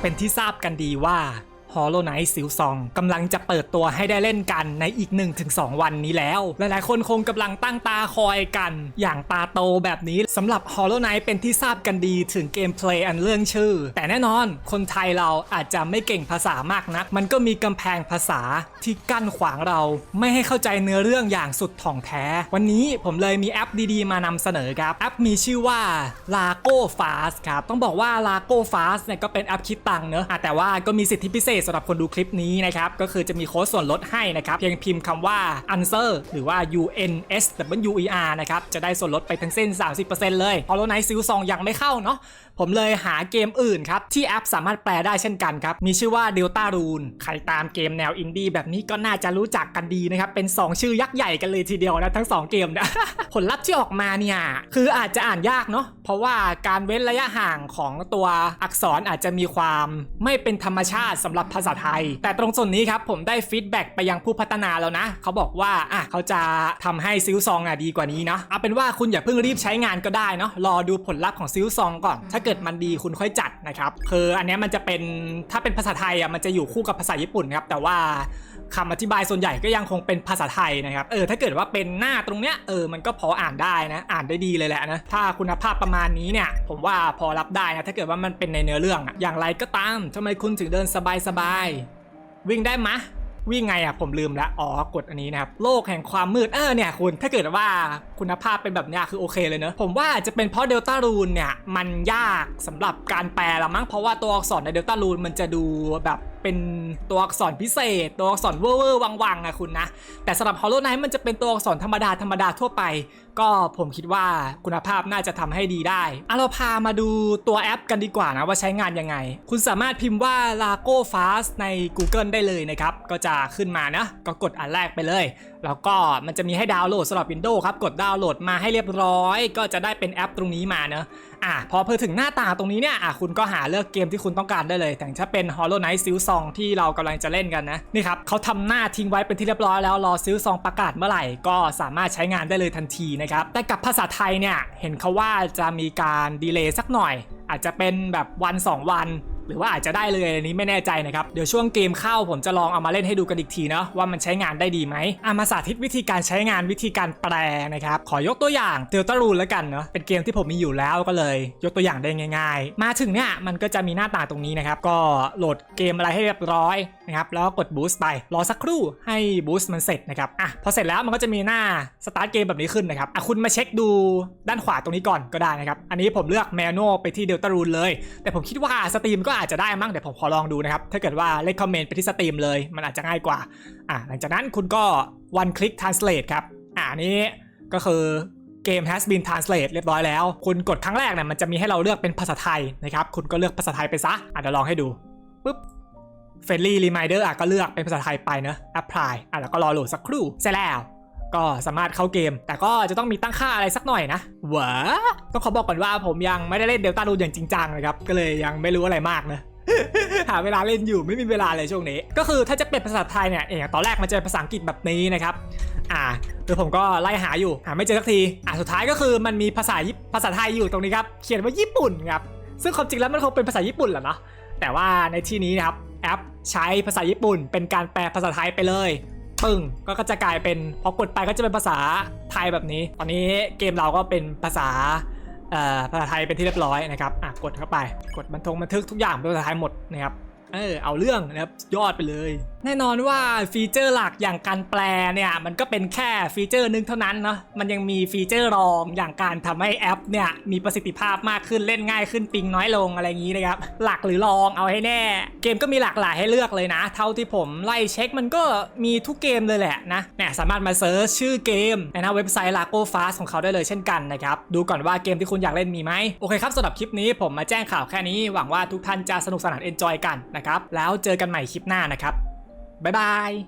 เป็นที่ทราบกันดีว่า Hollow Knight ซิลซองกำลังจะเปิดตัวให้ได้เล่นกันในอีก 1-2 วันนี้แล้ว หลายๆ คนคงกำลังตั้งตาคอยกัน อย่างตาโตแบบนี้สำหรับ Hollow Knight เป็นที่ทราบกันดีถึงเกมเพลย์อันเรื่องชื่อ แต่แน่นอนคนไทยเราอาจจะไม่เก่งภาษามากนัก มันก็มีกำแพงภาษาที่กั้นขวางเรา ไม่ให้เข้าใจเนื้อเรื่องอย่างสุดถ่องแท้ วันนี้ผมเลยมีแอปดีๆ มานำเสนอครับแอปมีชื่อว่า Lago Fast ครับต้องบอกว่า Lago Fast เนี่ยก็เป็นแอปคิดตังเนอะแต่ว่าก็มีสิทธิพิเศษสำหรับคนดูคลิปนี้นะครับ ก็คือจะมีโค้ดส่วนลดให้นะครับ เพียงพิมพ์คำว่า answer หรือว่า u n s w e r นะครับ จะได้ส่วนลดไปทั้งสิ้น 30%เลย Hollow Knight ซิลซองยังไม่เข้าเนาะผมเลยหาเกมอื่นครับ ที่แอปสามารถแปลได้เช่นกันครับ มีชื่อว่า Delta Rune ใครตามเกมแนวอินดี้แบบนี้ก็น่าจะรู้จักกันดีนะครับ เป็น 2 ชื่อยักษ์ใหญ่กันเลยทีเดียวนะทั้ง 2 เกมนี่ยผลลัพธ์ที่ออกมาเนี่ย คืออาจจะอ่านยากเนาะเพราะว่าการเว้นระยะห่างของตัวอักษรอาจจะมีความไม่เป็นธรรมชาติสำหรับภาษาไทย แต่ตรงส่วนนี้ครับผมได้ฟีดแบ็กไปยังผู้พัฒนาแล้วนะ เขาบอกว่าอะเขาจะทำให้ซิลซองอะดีกว่านี้เนาะเอาเป็นว่าคุณอย่าเพิ่งรีบใช้งานก็ได้เนาะรอดูผลลัพธ์ของซิลซองก่อน ถ้าเกิดมันดีคุณค่อยจัดนะครับคืออันนี้มันจะเป็นถ้าเป็นภาษาไทยอะมันจะอยู่คู่กับภาษาญี่ปุ่นครับแต่ว่า คำอธิบายส่วนใหญ่ก็ยังคงเป็นภาษาไทยนะครับเออถ้าเกิดว่าเป็นหน้าตรงเนี้ยเออมันก็พออ่านได้นะอ่านได้ดีเลยแหละนะถ้าคุณภาพประมาณนี้เนี่ยผมว่าพอรับได้นะถ้าเกิดว่ามันเป็นในเนื้อเรื่องอะอย่างไรก็ตามทำไมคุณถึงเดินสบายๆวิ่งได้มะวิ่งไงอะผมลืมละอ๋อกดอันนี้นะครับโลกแห่งความมืดเออเนี่ยคุณถ้าเกิดว่าคุณภาพเป็นแบบเนี้ยคือโอเคเลยเนอะผมว่าอาจจะเป็นเพราะเดลต้ารูนเนี่ยมันยากสำหรับการแปลละมั้งเพราะว่าตัวอักษรในเดลต้ารูนมันจะดูแบบเป็นตัวอักษรพิเศษ ตัวอักษรเวอร์วอร์วังๆอะคุณนะ แต่สำหรับ Hollow Knight มันจะเป็นตัวอักษรธรรมดาธรรมดาทั่วไป ก็ผมคิดว่าคุณภาพน่าจะทำให้ดีได้อะเราพามาดูตัวแอปกันดีกว่านะว่าใช้งานยังไง คุณสามารถพิมพ์ว่า Lago Fast ใน Google ได้เลยนะครับ ก็จะขึ้นมานะ ก็กดอันแรกไปเลยแล้วก็มันจะมีให้ดาวน์โหลดสำหรับ Windows ครับ กดดาวน์โหลดมาให้เรียบร้อย ก็จะได้เป็นแอปตรงนี้มาเนอะอะพอเพิ่ถึงหน้าตาตรงนี้เนี่ยอะคุณก็หาเลือกเกมที่คุณต้องการได้เลยแต่ถ้าเป็น Hollow Knight ซิลซองที่เรากำลังจะเล่นกันนะนี่ครับเขาทำหน้าทิ้งไว้เป็นที่เรียบร้อยแล้วรอซิลซองประกาศเมื่อไหร่ ก็สามารถใช้งานได้เลยทันทีนะครับแต่กับภาษาไทยเนี่ยเห็นเขาว่าจะมีการดีเลย์สักหน่อย อาจจะเป็นแบบวัน 2 วัน หรือว่าอาจจะได้เลยอันนี้ไม่แน่ใจนะครับเดี๋ยวช่วงเกมเข้าผมจะลองเอามาเล่นให้ดูกันอีกทีเนาะว่ามันใช้งานได้ดีไหมอามาสาธิตวิธีการใช้งานวิธีการแปลนะครับขอยกตัวอย่างเตลตารูนแล้วกันเนาะเป็นเกมที่ผมมีอยู่แล้วก็เลย ยกตัวอย่างได้ง่าย ๆ มาถึงเนี่ยมันก็จะมีหน้าตาตรงนี้นะครับก็โหลดเกมอะไรให้เรียบร้อยนะครับแล้วก็กดบูสต์ไปรอสักครู่ให้บูสต์มันเสร็จนะครับอะพอเสร็จแล้วมันก็จะมีหน้าสตาร์ทเกมแบบนี้ขึ้นนะครับอะคุณมาเช็คดูด้านขวาตรงนี้ก่อนก็ได้นะครับอันนี้ผมเลือกแมนนวลไปที่เดลตารูนเลย แต่ผมคิดว่าสตรีมก็อาจจะได้มั้งเดี๋ยวผมขอลองดูนะครับ ถ้าเกิดว่าเลคคอมเมนต์ไปที่สตรีมเลย มันอาจจะง่ายกว่า อะหลังจากนั้นคุณก็ one click translate ครับ อ่านี้ก็คือเกม has been translate เรียบร้อยแล้ว คุณกดครั้งแรกเนี่ยมันจะมีให้เราเลือกเป็นภาษาไทยนะครับ คุณก็เลือกภาษาไทยไปซะอะเดี๋ยวลองให้ดูปุ๊บ friendly reminder อะก็เลือกเป็นภาษาไทยไปเนอะ apply อะแล้วก็รอโหลดสักครู่เสร็จแล้ว ก็สามารถเข้าเกม แต่ก็จะต้องมีตั้งค่าอะไรสักหน่อยนะหวะต้องขอบอกก่อนว่าผมยังไม่ได้เล่นเดลต้ารูนอย่างจริงจังนะครับ ก็เลยยังไม่รู้อะไรมากนะหาเวลาเล่นอยู่ไม่มีเวลาเลยช่วงนี้ ก็คือถ้าจะเป็นภาษาไทยเนี่ยอย่างตอนแรกมันจะเป็นภาษาอังกฤษแบบนี้นะครับ อ่าคือผมก็ไล่หาอยู่หาไม่เจอสักทีอ่าสุดท้ายก็คือมันมีภาษาภาษาไทยอยู่ตรงนี้ครับเขียนว่าญี่ปุ่นครับซึ่งความจริงแล้วมันคงเป็นภาษาญี่ปุ่นแหละเนาะแต่ว่าในที่นี้นะครับแอปใช้ภาษาญี่ปุ่น เป็นการแปลภาษาไทยไปเลย ปึ้งก็จะกลายเป็นพอกดไปก็จะเป็นภาษาไทยแบบนี้ ตอนนี้เกมเราก็เป็นภาษาภาษาไทยเป็นที่เรียบร้อยนะครับอะกดเข้าไป กดบันทงบันทึกทุกอย่างเป็นภาษาไทยหมดนะครับ เออเอาเรื่องนะครับยอดไปเลย แน่นอนว่าฟีเจอร์หลักอย่างการแปลเนี่ยมันก็เป็นแค่ฟีเจอร์หนึงเท่านั้นเนาะมันยังมีฟีเจอร์รองอย่างการทำให้แอปเนี่ยมีประสิทธิภาพมากขึ้นเล่นง่ายขึ้นปิงน้อยลงอะไรอย่างนี้นะครับหลักหรือรองเอาให้แน่ เกมก็มีหลากหลายให้เลือกเลยนะ เท่าที่ผมไล่เช็คมันก็มีทุกเกมเลยแหละนะเนี่ยสามารถมาเซิร์ชชื่อเกมในหน้าเว็บไซต์ Lago Fast ของเขาได้เลยเช่นกันนะครับดูก่อนว่าเกมที่คุณอยากเล่นมีไหมโอเคครับสำหรับคลิปนี้ผมมาแจ้งข่าวแค่นี้หวังว่าทุกท่านจะสนุกสนานเอนจอยกันนะครับ แล้วเจอกันใหม่คลิปหน้านะครับ บ๊ายบาย